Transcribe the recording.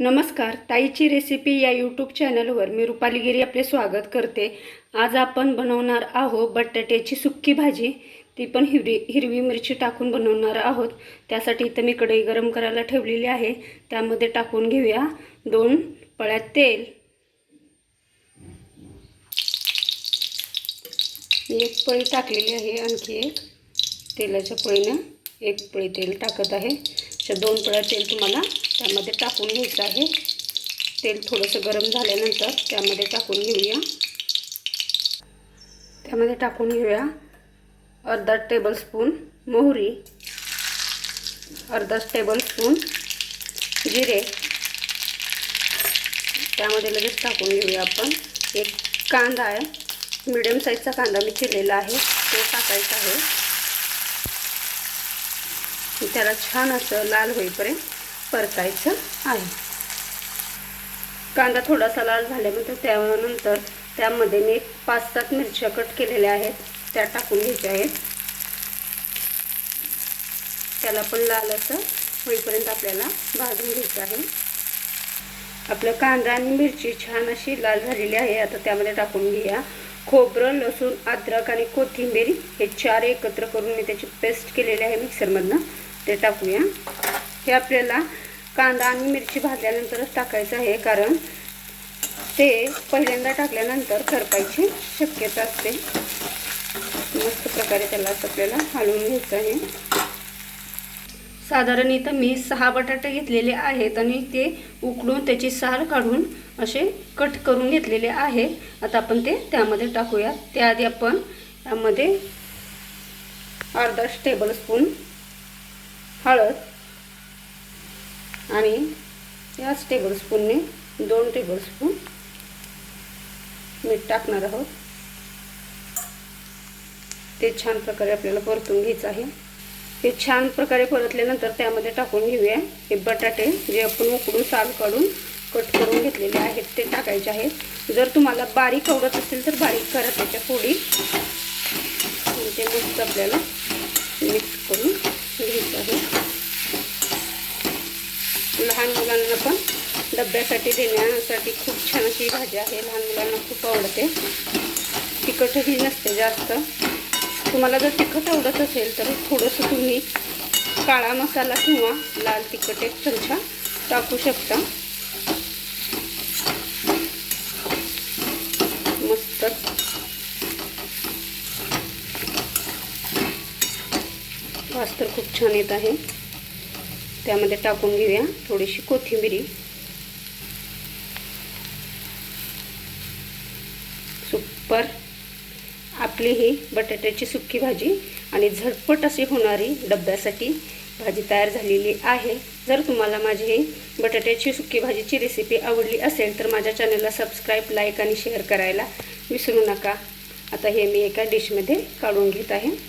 नमस्कार ताईची रेसिपी या यूट्यूब चॅनलवर मी रुपाली गिरी आपले स्वागत करते. आज आपण बनवणार आहोत बटाट्याची सुक्की भाजी. ती पण हिरवी हिरवी मिरची टाकून बनवणार आहोत. त्यासाठी इथं मी कढई गरम करायला ठेवलेली आहे. त्यामध्ये टाकून घेऊया दोन पळ्यात तेल. एक पळी टाकलेली आहे आणखी एक. तेलाच्या पळीनं एक पळी तेल टाकत आहे. अशा दोन पळा तेल तुम्हाला त्यामध्ये टाकून घ्यायचं आहे. तेल थोडंसं गरम झाल्यानंतर त्यामध्ये टाकून घेऊया. त्यामध्ये टाकून घेऊया अर्धा टेबलस्पून मोहरी अर्धा टेबलस्पून जिरे. त्यामध्ये लगेच टाकून घेऊया आपण. एक कांदा आहे मिडियम साईजचा कांदा मी चिरलेला आहे तो टाकायचा आहे. त्याला छान असं लाल होईपर्यंत परतायचं आहे. कांदा थोडासा लाल झाल्यानंतर त्यानंतर त्यामध्ये मी पाच सात मिरच्या कट केलेल्या आहेत त्या टाकून घ्यायच्या आहेत. त्याला पण लाल असं होईपर्यंत आपल्याला भाजून घ्यायचं आहे. आपलं कांदा आणि मिरची छान अशी लाल झालेली आहे आता त्यामध्ये टाकून घेऊया. खोबरं लसूण अद्रक आणि कोथिंबीर हे चार एकत्र करून मी त्याची पेस्ट केलेली आहे मिक्सरमधनं. ते टाकूया. हे आपल्याला कांदा आणि मिरची भाजल्यानंतरच टाकायचं आहे कारण ते पहिल्यांदा टाकल्यानंतर करपायची शक्यता असते. मस्त प्रकारे त्याला असं आपल्याला हलवून घ्यायचं आहे. साधारण इथं मी सहा बटाटे घेतलेले आहेत आणि ते उकडून त्याची साल काढून असे कट करून घेतलेले आहे. आता आपण ते त्यामध्ये टाकूया. त्याआधी आपण त्यामध्ये अर्धा टेबलस्पून हळद आणि याच टेबलस्पूनने दोन टेबलस्पून मीठ टाकणार आहोत. ते छान प्रकारे आपल्याला परतून घ्यायचं आहे. हे छान प्रकारे परतल्यानंतर त्यामध्ये टाकून घेऊया. हे बटाटे जे आपण उकडून साल काढून कट करून घेतलेले आहेत ते टाकायचे आहेत. जर तुम्हाला बारीक आवडत असेल तर बारीक करा त्याच्या फोडी. ते मस्त आपल्याला मिक्स करून घ्यायचं आहे. मुलांना पण डब्यासाठी देण्यासाठी खूप छान अशी भाजी आहे. लहान मुलांना खूप आवडते. तिखटही नसते जास्त. तुम्हाला जर तिखट आवडत असेल तर थोडंसं तुम्ही काळा मसाला किंवा लाल तिखट एक चमचा टाकू शकता. मस्त. वास तर खूप छान येत आहे. त्यामध्ये टाकून घेऊया थोडीशी कोथिंबिरी. सुपर. आपली ही बटाट्याची सुक्की भाजी आणि झटपट अशी होणारी डब्यासाठी भाजी तयार झालेली आहे. जर तुम्हाला माझी ही बटाट्याची सुक्की भाजीची रेसिपी आवडली असेल तर माझ्या चॅनलला सबस्क्राईब लाईक आणि शेअर करायला विसरू नका. आता हे मी एका डिशमध्ये काढून घेत आहे.